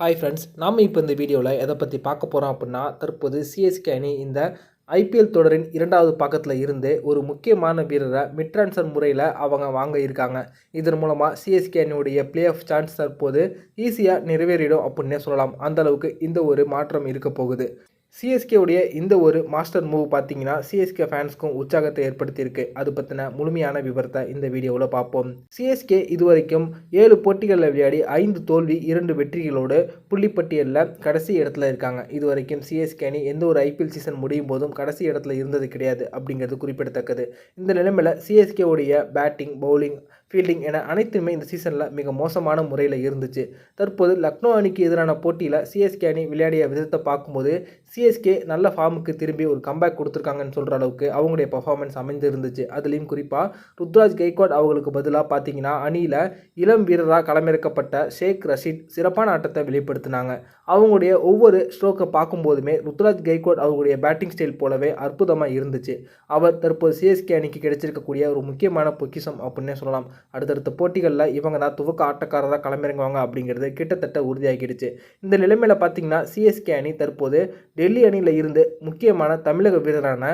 Hi friends நாம் இப்போ இந்த வீடியோவில் எதை பற்றி பார்க்க போகிறோம் அப்படின்னா தற்போது சிஎஸ்கே அணி இந்த ஐபிஎல் தொடரின் இரண்டாவது பக்கத்தில் இருந்து ஒரு முக்கியமான வீரரை மிட் ட்ரான்ஸ்ஃபர் முறையில் அவங்க வாங்க இருக்காங்க. இதன் மூலமாக சிஎஸ்கே அணியுடைய பிளே ஆஃப் சான்ஸ் தற்போது ஈஸியாக நிறைவேறிடும் அப்படின்னே சொல்லலாம். அந்தளவுக்கு இந்த ஒரு மாற்றம் இருக்க போகுது. சிஎஸ்கேவுடைய இந்த ஒரு மாஸ்டர் மூவ் பார்த்தீங்கன்னா சிஎஸ்கே ஃபேன்ஸ்க்கும் உற்சாகத்தை ஏற்படுத்தியிருக்கு. அது பற்றின முழுமையான விவரத்தை இந்த வீடியோவில் பார்ப்போம். சிஎஸ்கே இதுவரைக்கும் ஏழு போட்டிகளில் விளையாடி ஐந்து தோல்வி இரண்டு வெற்றிகளோடு புள்ளிப்பட்டியலில் கடைசி இடத்துல இருக்காங்க. இதுவரைக்கும் சிஎஸ்கே அணி எந்த ஒரு ஐபிஎல் சீசன் முடியும் போதும் கடைசி இடத்துல இருந்தது கிடையாது அப்படிங்கிறது குறிப்பிடத்தக்கது. இந்த நிலைமையில் சிஎஸ்கேவுடைய பேட்டிங் பவுலிங் ஃபீல்டிங் என அனைத்துமே இந்த சீசனில் மிக மோசமான முறையில் இருந்துச்சு. தற்போது லக்னோ அணிக்கு எதிரான போட்டியில் சிஎஸ்கே அணி விளையாடிய விதத்தை பார்க்கும்போது சிஎஸ்கே நல்ல ஃபார்முக்கு திரும்பி ஒரு கம்பேக் கொடுத்துருக்காங்கன்னு சொல்கிற அளவுக்கு அவங்களுடைய பர்ஃபார்மன்ஸ் அமைந்து இருந்துச்சு அதுலேயும் குறிப்பாக ருத்ராஜ் கெய்க்வாட் அவங்களுக்கு பதிலாக பார்த்தீங்கன்னா அணியில் இளம் வீரராக களமிறக்கப்பட்ட ஷேக் ரஷீத் சிறப்பான ஆட்டத்தை வெளிப்படுத்தினாங்க. அவங்களுடைய ஒவ்வொரு ஸ்ட்ரோக்கை பார்க்கும்போதுமே ருத்ராஜ் கெய்க்வாட் அவங்களுடைய பேட்டிங் ஸ்டைல் போலவே அற்புதமாக இருந்துச்சு. அவர் தற்போது சிஎஸ்கே அணிக்கு கிடைச்சிருக்கக்கூடிய ஒரு முக்கியமான பொக்கிஷம் அப்படின்னே சொல்லலாம். அடுத்தடுத்த போட்டிகளில் இவங்க தான் துவக்க ஆட்டக்காரராக களமிறங்குவாங்க அப்படிங்கிறது கிட்டத்தட்ட உறுதியாகிடுச்சு. இந்த நிலைமையில் பார்த்தீங்கன்னா சிஎஸ்கே அணி தற்போது டெல்லி அணியில் இருந்து முக்கியமான தமிழக வீரரான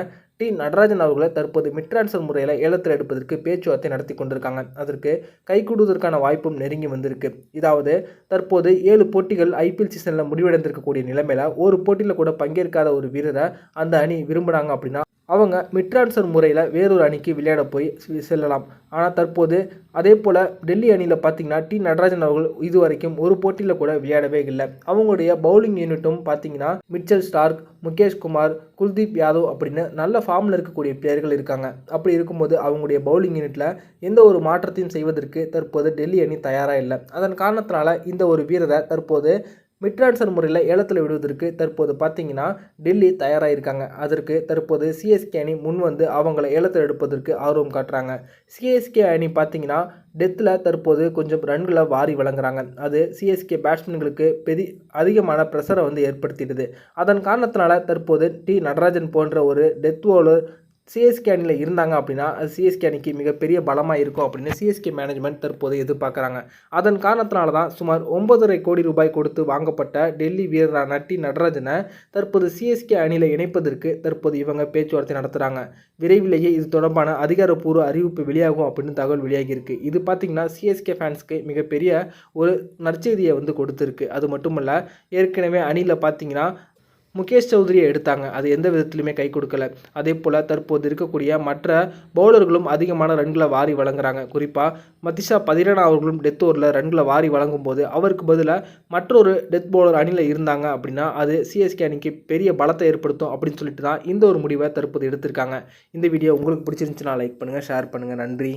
டி நடராஜன் அவர்களை தற்போது மிட்ரான்சல் முறையில் ஏலத்தில் எடுப்பதற்கு பேச்சுவார்த்தை நடத்தி கொண்டிருக்காங்க. அதற்கு கைகூடுவதற்கான வாய்ப்பும் நெருங்கி வந்திருக்கு. இதாவது தற்போது ஏழு போட்டிகள் ஐபிஎல் சீசனில் முடிவடைந்திருக்கக்கூடிய நிலைமையில் ஒரு போட்டியில் கூட பங்கேற்காத ஒரு வீரரை அந்த அணி விரும்புகிறாங்க அப்படின்னா அவங்க மிட்ரான்சர் முறையில் வேறொரு அணிக்கு விளையாட போய் செல்லலாம். ஆனால் தற்போது அதே போல் டெல்லி அணியில் பார்த்தீங்கன்னா டி. நடராஜன் அவர்கள் இது வரைக்கும் ஒரு போட்டியில் கூட விளையாடவே இல்லை. அவங்களுடைய பவுலிங் யூனிட்டும் பார்த்தீங்கன்னா மிச்சல் ஸ்டார்க் முகேஷ் குமார் குல்தீப் யாதவ் அப்படின்னு நல்ல ஃபார்மில் இருக்கக்கூடிய பிளேயர்கள் இருக்காங்க. அப்படி இருக்கும்போது அவங்களுடைய பவுலிங் யூனிட்டில் எந்த ஒரு மாற்றத்தையும் செய்வதற்கு தற்போது டெல்லி அணி தயாராக இல்லை. அதன் காரணத்தினால இந்த ஒரு வீரரை தற்போது மிட் முறையில் ஏலத்தில் விடுவதற்கு தற்போது பார்த்தீங்கன்னா டெல்லி தயாராக இருக்காங்க அதற்கு தற்போது சிஎஸ்கே அணி முன் வந்து அவங்கள ஏலத்தில் எடுப்பதற்கு ஆர்வம் காட்டுறாங்க. சிஎஸ்கே அணி பார்த்தீங்கன்னா டெத்தில் தற்போது கொஞ்சம் ரன்களை வாரி வழங்குறாங்க. அது சிஎஸ்கே பேட்ஸ்மேன்களுக்கு பெரிய அதிகமான ப்ரெஷரை வந்து ஏற்படுத்திடுது. அதன் காரணத்தினால தற்போது டி நடராஜன் போன்ற ஒரு டெத் ஓவர் சிஎஸ்கே அணியில் இருந்தாங்க அப்படின்னா அது சிஎஸ்கே அணிக்கு மிகப்பெரிய பலமாக இருக்கும் அப்படின்னு சிஎஸ்கே மேனேஜ்மெண்ட் தற்போது எதிர்பார்க்குறாங்க. அதன் காரணத்தினால தான் சுமார் ஒன்பதரை கோடி ரூபாய் கொடுத்து வாங்கப்பட்ட டெல்லி வீரரான டி நடராஜனை தற்போது சிஎஸ்கே அணியில் இணைப்பதற்கு தற்போது இவங்க பேச்சுவார்த்தை நடத்துகிறாங்க விரைவிலேயே இது தொடர்பான அதிகாரப்பூர்வ அறிவிப்பு வெளியாகும் அப்படின்னு தகவல் வெளியாகியிருக்கு. இது பார்த்திங்கன்னா சிஎஸ்கே ஃபேன்ஸ்க்கு மிகப்பெரிய ஒரு நற்செய்தியை வந்து கொடுத்துருக்கு. அது மட்டுமல்ல ஏற்கனவே அணியில் பார்த்தீங்கன்னா முகேஷ் சௌத்ரியை எடுத்தாங்க. அது எந்த விதத்திலுமே கை கொடுக்கல. அதே போல் தற்போது இருக்கக்கூடிய மற்ற பவுலர்களும் அதிகமான ரன்களை வாரி வழங்குறாங்க. குறிப்பாக மதிஷா பதிரனா அவர்களும் டெத் ஓவரில் ரன்களை வாரி வழங்கும் போது அவருக்கு பதிலாக மற்றொரு டெத் பவுலர் அணியில் இருந்தாங்க அப்படின்னா அது சிஎஸ்கே அணிக்கு பெரிய பலத்தை ஏற்படுத்தும் அப்படின்னு சொல்லிட்டு தான் இந்த ஒரு முடிவை தற்போது எடுத்திருக்காங்க. இந்த வீடியோ உங்களுக்கு பிடிச்சிருந்துச்சுன்னா லைக் பண்ணுங்கள் ஷேர் பண்ணுங்கள் நன்றி.